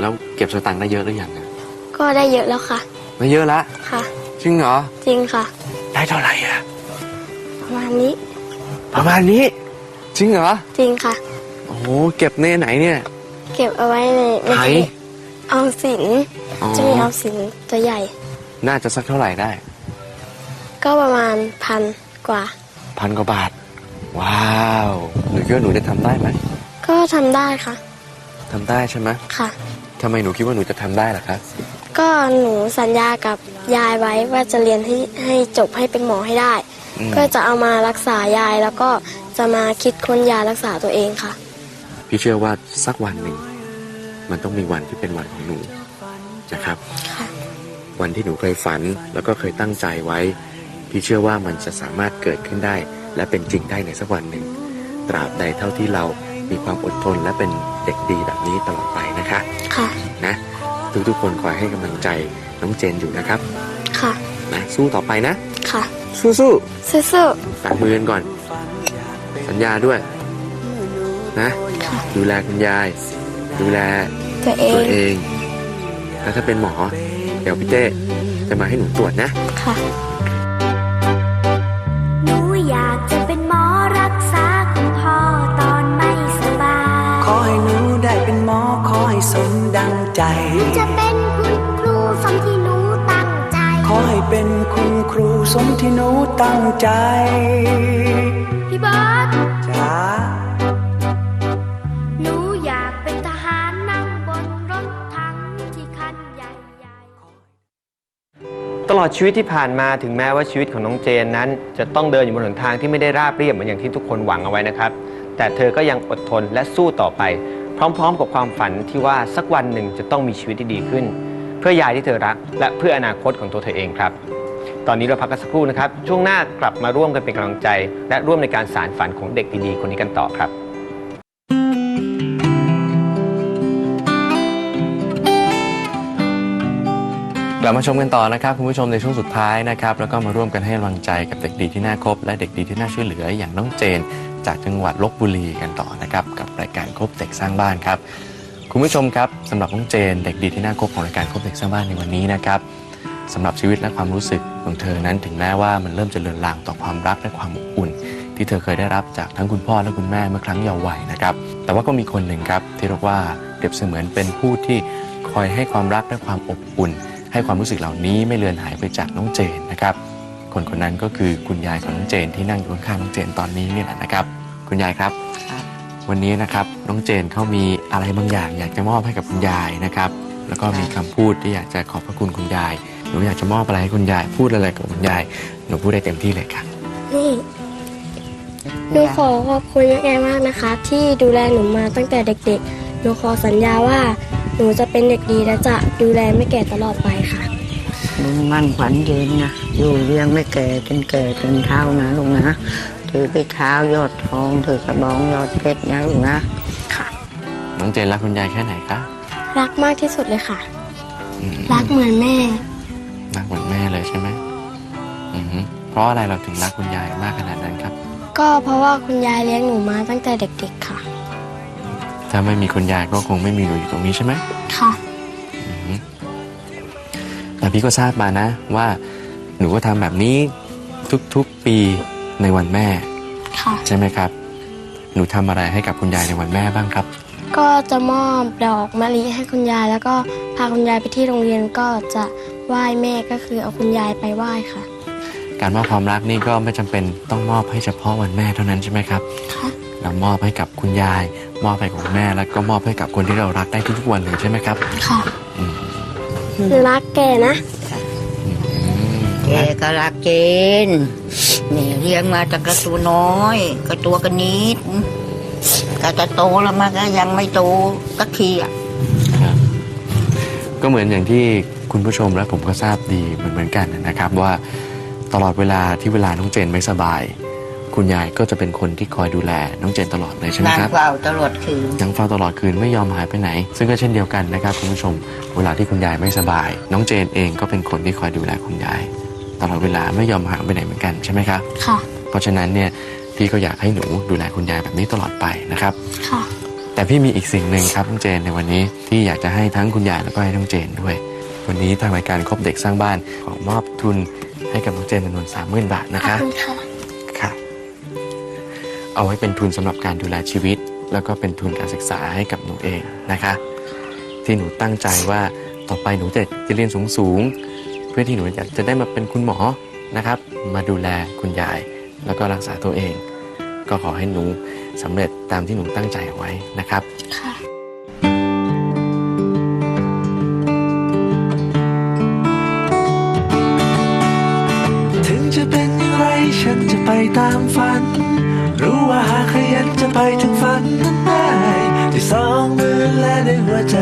แล้วเก็บสตังค์ได้เยอะหรือยังอะก็ได้เยอะแล้วค่ะ ไม่เยอะละค่ะ จริงเหรอ จริงค่ะ ได้เท่าไหร่อะประมาณนี้ประมาณนี้ จริงเหรอ จริงค่ะ โอ้โหเก็บในไหนเนี่ย เก็บเอาไว้ในมันไหนจะมีออมสินอ๋อจะมีออมสินตัวใหญ่ น่าจะสักเท่าไหร่ได้ ก็ประมาณพันกว่า พันกว่าบาท ว้าว หนูคิดว่าหนูจะทำได้ไหมก็ทำได้ค่ะทำได้ใช่ไหมค่ะ ทำไมหนูคิดว่าหนูจะทำได้ล่ะครับ ก็หนูสัญญากับยายไว้ว่าจะเรียนให้ให้จบให้เป็นหมอให้ได้ อืม เพื่อจะเอามารักษายายแล้วก็จะมาคิดค้นยารักษาตัวเองค่ะ พี่เชื่อว่าสักวันหนึ่ง มันต้องมีวันที่เป็นวันของหนูนะครับ ค่ะ วันที่หนูเคยฝันแล้วก็เคยตั้งใจไว้ พี่เชื่อว่ามันจะสามารถเกิดขึ้นได้ และเป็นจริงได้ในสักวันหนึ่ง ตราบใดเท่าที่เรา มีความอดทนและเป็นเด็กดีแบบนี้ตลอดไปนะคะค่ะนะทุกๆคนคอยให้กำลังใจน้องเจนอยู่นะครับ ค่ะ นะสู้ต่อไปนะ ค่ะ สู้สู้ๆฝากมือกันก่อน สัญญาด้วย นะๆค่ะดูแลคุณยาย ดูแลตัวเอตัวงเอง แล้วถ้าเป็นหมอ เดี๋ยวพี่เต้จะมาให้หนูตรวจนะ ค่ะ มที่หนูตั้งใจ พี่เบิร์ตจ้าหนูอยากเป็นทหารนั่งบนรถถังที่คันใหญ่ๆ ตลอดชีวิตที่ผ่านมาถึงแม้ว่าชีวิตของน้องเจนนั้น จะต้องเดินอยู่บนหนทางที่ไม่ได้ราบเรียบเหมือนอย่างที่ทุกคนหวังเอาไว้นะครับ แต่เธอก็ยังอดทนและสู้ต่อไป พร้อมๆ กับความฝันที่ว่าสักวันหนึ่งจะต้องมีชีวิตที่ดีขึ้น เพื่อยายที่เธอรัก และเพื่ออนาคตของตัวเธอเองครับ ตอนนี้เราพักกันสักครู่นะครับ ช่วงหน้ากลับมาร่วมกันเป็นกำลังใจ และร่วมในการสารฝันของเด็กดีๆคนนี้กันต่อครับกลับมาชมกันต่อนะครับคุณผู้ชมในช่วงสุดท้ายนะครับแล้วก็มาร่วมกันให้กำลังใจกับเด็กดีที่น่าคบ และเด็กดีที่น่าช่วยเหลืออย่างน้องเจน จากจังหวัดลบบุรีกันต่อนะครับกับรายการคบเด็กสร้างบ้านครับคุณผู้ชมครับสำหรับน้องเจน เด็กดีที่น่าคบของรายการคบเด็กสร้างบ้านในวันนี้นะครับ สำหรับชีวิตและความรู้สึกของเธอนั้นถึงแม้ว่ามันเริ่มจะเลือนลางต่อความรักและความอบอุ่น ที่เธอเคยได้รับจากทั้งคุณพ่อและคุณแม่เมื่อครั้งเยาว์วัยนะครับ แต่ว่าก็มีคนหนึ่งครับที่เรียกว่าเปรียบเสมือนเป็นผู้ที่คอยให้ความรักและความอบอุ่น ให้ความรู้สึกเหล่านี้ไม่เลือนหายไปจากน้องเจนนะครับ คนคนนั้นก็คือคุณยายของน้องเจนที่นั่งอยู่ข้างๆน้องเจนตอนนี้นี่แหละนะครับ คุณยายครับ วันนี้นะครับน้องเจนเขามีอะไรบางอย่างอยากจะมอบให้กับคุณยายนะครับ แล้วก็มีคำพูดที่อยากจะขอบพระคุณคุณยาย หนูอยากจะมอบอะไรให้คุณยาย พูดอะไรกับคุณยาย หนูพูดได้เต็มที่เลยค่ะ นี่หนูขอขอบคุณแม่มากนะคะ ที่ดูแลหนูมาตั้งแต่เด็กๆ หนูขอสัญญาว่า หนูจะเป็นเด็กดีและจะดูแลไม่แก่ตลอดไปค่ะ มึงมั่นขวัญยืนนะอยู่เลี้ยงไม่แก่จนแก่จนเท่านะลูกนะถือไปเท้ายอดทองถือกระบองยอดเพชรนะลูกนะ น้องเจนรักคุณยายแค่ไหนคะ รักมากที่สุดเลยค่ะ อืมรักเหมือนแม่ รักเหมือนแม่เลยใช่ไหมอือฮึเพราะอะไรเราถึงรักคุณยายมากขนาดนั้นครับ ก็เพราะว่าคุณยายเลี้ยงหนูมาตั้งแต่เด็กๆค่ะ ถ้าไม่มีคุณยายก็คงไม่มีหนูอยู่ตรงนี้ใช่ไหม ค่ะอืมแต่พี่ก็ทราบมานะว่าหนูก็ทำแบบนี้ทุกๆปีในวันแม่ค่ะ ใช่ไหมครับ หนูทำอะไรให้กับคุณยายในวันแม่บ้างครับ ก็จะมอบดอกมะลิให้คุณยาย แล้วก็พาคุณยายไปที่โรงเรียนก็จะไหว้แม่ก็คือเอาคุณยายไปไหว้ค่ะ การมอบความรักนี่ก็ไม่จำเป็นต้องมอบให้เฉพาะวันแม่เท่านั้นใช่ไหมครับ ค่ะ เรามอบให้กับคุณยาย มอบให้กับคุณแม่แล้วก็มอบให้กับคนที่เรารักได้ทุกๆวันเลยใช่ไหมครับค่ะอืมหนูรักแกนะอืมแกก็รักเจนแม่เลี้ยงมาจากกระตัวน้อยกระตัวกันนิด ก็จะโตแล้วมันก็ยังไม่โตสักทีอะครับก็เหมือนอย่างที่คุณผู้ชมและผมก็ทราบดีเหมือนเหมือนกันนะครับ ว่าตลอดเวลาที่เวลาน้องเจนไม่สบาย คุณยายก็จะเป็นคนที่คอยดูแลน้องเจนตลอดเลยใช่ไหมนางครับ เฝ้าตลอดคืน ยังเฝ้าตลอดคืนไม่ยอมหายไปไหน ซึ่งก็เช่นเดียวกันนะครับคุณผู้ชม เวลาที่คุณยายไม่สบาย น้องเจนเองก็เป็นคนที่คอยดูแลคุณยาย ตลอดเวลาไม่ยอมห่างไปไหนเหมือนกันใช่ไหมครับ ค่ะ เพราะฉะนั้นเนี่ย พี่ก็อยากให้หนูดูแลคุณยายแบบนี้ตลอดไปนะครับ ค่ะ แต่พี่มีอีกสิ่งหนึ่งครับน้องเจนในวันนี้ที่อยากจะให้ทั้งคุณยายแล้วก็ให้น้องเจนด้วย วันนี้ทางรายการครบเด็กสร้างบ้านขอมอบทุนให้กับน้องเจนจำนวนสามหมื่นบาทนะขอบคะ คุณค่ะ ค่ะ เอาไว้เป็นทุนสำหรับการดูแลชีวิต แล้วก็เป็นทุนการศึกษาให้กับหนูเองนะคะ ที่หนูตั้งใจว่าต่อไปหนูจะจะเรียนสูงสูงๆเพื่อที่หนูอยากจะได้มาเป็นคุณหมอนะครับ มาดูแลคุณยาย แล้วก็รักษาตัวเอง ก็ขอให้หนูสำเร็จตามที่หนูตั้งใจเอาไว้นะครับ ค่ะ ถึงจะเป็นอย่างไรฉันจะไปตามฝัน รู้ว่าหากขยันจะไปถึงฝันนั้นได้ด้วยสองมือและด้วยหัวใจ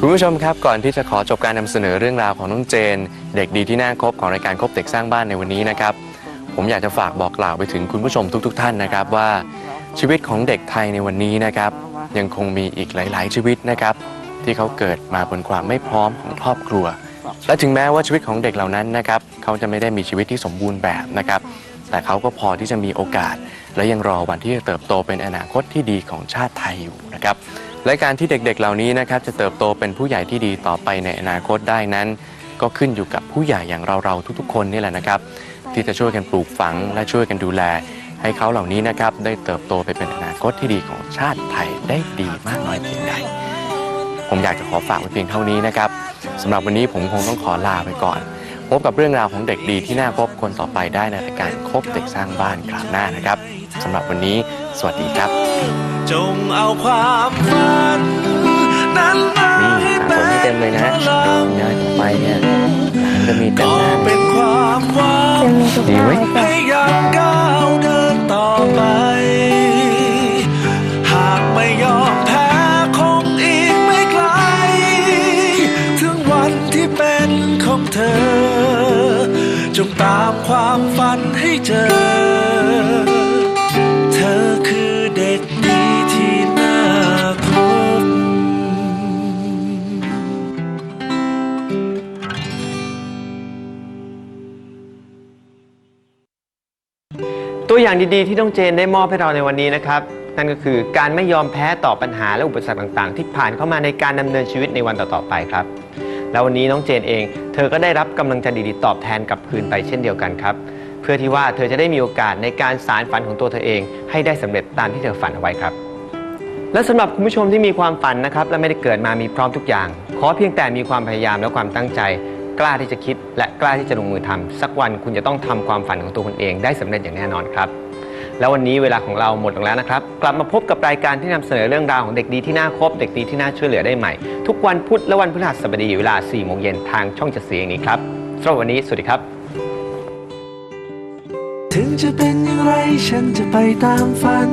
คุณผู้ชมครับก่อนที่จะขอจบการนำเสนอเรื่องราวของน้องเจน เด็กดีที่น่าคบของรายการคบเด็กสร้างบ้านในวันนี้นะครับ ผมอยากจะฝากบอกกล่าวไปถึงคุณผู้ชมทุกๆท่านนะครับว่าชีวิตของเด็กไทยในวันนี้นะครับ ยังคงมีอีกหลาย ๆ ชีวิตนะครับ ที่เขาเกิดมาบนความไม่พร้อมของครอบครัว และถึงแม้ว่าชีวิตของเด็กเหล่านั้นนะครับเขาจะไม่ได้มีชีวิตที่สมบูรณ์แบบนะครับ แต่เขาก็พอที่จะมีโอกาส และยังรอวันที่จะเติบโตเป็นอนาคตที่ดีของชาติไทยอยู่นะครับและการที่เด็กๆเหล่านี้นะครับจะเติบโตเป็นผู้ใหญ่ที่ดีต่อไปในอนาคตได้นั้น ก็ขึ้นอยู่กับผู้ใหญ่อย่างเราๆทุกๆ คนนี่แหละนะครับ ที่จะช่วยกันปลูกฝังและช่วยกันดูแล ให้เขาเหล่านี้นะครับได้เติบโตไปเป็นอนาคตที่ดีของชาติไทยได้ดีมากน้อยเพียงใดผมอยากจะขอฝากไว้เพียงเท่านี้นะครับสำหรับวันนี้ผมคงต้องขอลาไปก่อน พบกับเรื่องราวของเด็กดีที่น่าพบคนต่อไปได้ในรายการคบเด็กสร้างบ้านคราวหน้านะครับ สำหรับวันนี้ สวัสดีครับ จงเอาความฝันนั้นมานี่ให้สะสมเป็ให้เต็มนเลยนะพลังงานต่อไปเนี่ยหลานจะมีเต็มก็หน้าเลเป็ยนความหวัง จะมีทุกดีหน้าไหมไว้ก่อนให้ยังก้าวเดินต่อไป หากไม่ยอมแพ้คงอีกไม่ไกล ถึงวันที่เป็นของเธอ จงตามความฝันให้เจอ ตัวอย่างดีๆ ที่น้องเจนได้มอบให้เราในวันนี้นะครับ นั่นก็คือการไม่ยอมแพ้ต่อปัญหาและอุปสรรคต่างๆ ที่ผ่านเข้ามาในการดำเนินชีวิตในวันต่อๆไปครับ แล้ววันนี้น้องเจนเอง เธอก็ได้รับกำลังใจดีๆตอบแทนกลับคืนไปเช่นเดียวกันครับ เพื่อที่ว่าเธอจะได้มีโอกาสในการสารฝันของตัวเธอเอง ให้ได้สำเร็จตามที่เธอฝันเอาไว้ครับ และสำหรับคุณผู้ชมที่มีความฝันนะครับและไม่ได้เกิดมามีพร้อมทุกอย่าง ขอเพียงแต่มีความพยายามและความตั้งใจ กล้าที่จะคิด และกล้าที่จะลงมือทำสักวันคุณจะต้องทำความฝันของตัวคุณเองได้สำเร็จอย่างแน่นอนครับ แล้ววันนี้เวลาของเราหมดลงแล้วนะครับ กลับมาพบกับรายการที่นำเสนอเรื่องราวของเด็กดีที่น่าคบเด็กดีที่น่าช่วยเหลือได้ใหม่ ทุกวันพุธและวันพฤหัสบดีเวลา4โมงเย็นทางช่องจ็ดสียงนี้ครับสำหรับวันนี้สวัสดีครับ ถึงจะเป็นอย่างไรฉันจะไปตามฝัน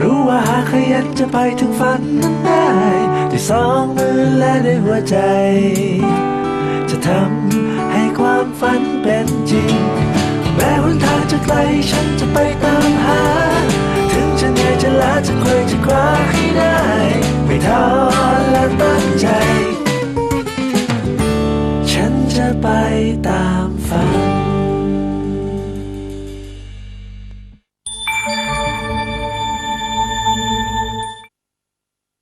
รู้ว่าหากขยันจะไปถึงฝันนั้นได้ด้วยสองมือและด้วยหัวใจ จะทำให้ความฝันเป็นจริง แม้หนทางจะไกลฉันจะไปตามหา ถึงจะเหนื่อยจะล้าจะเคยจะคว้าให้ได้ ไม่ท้อ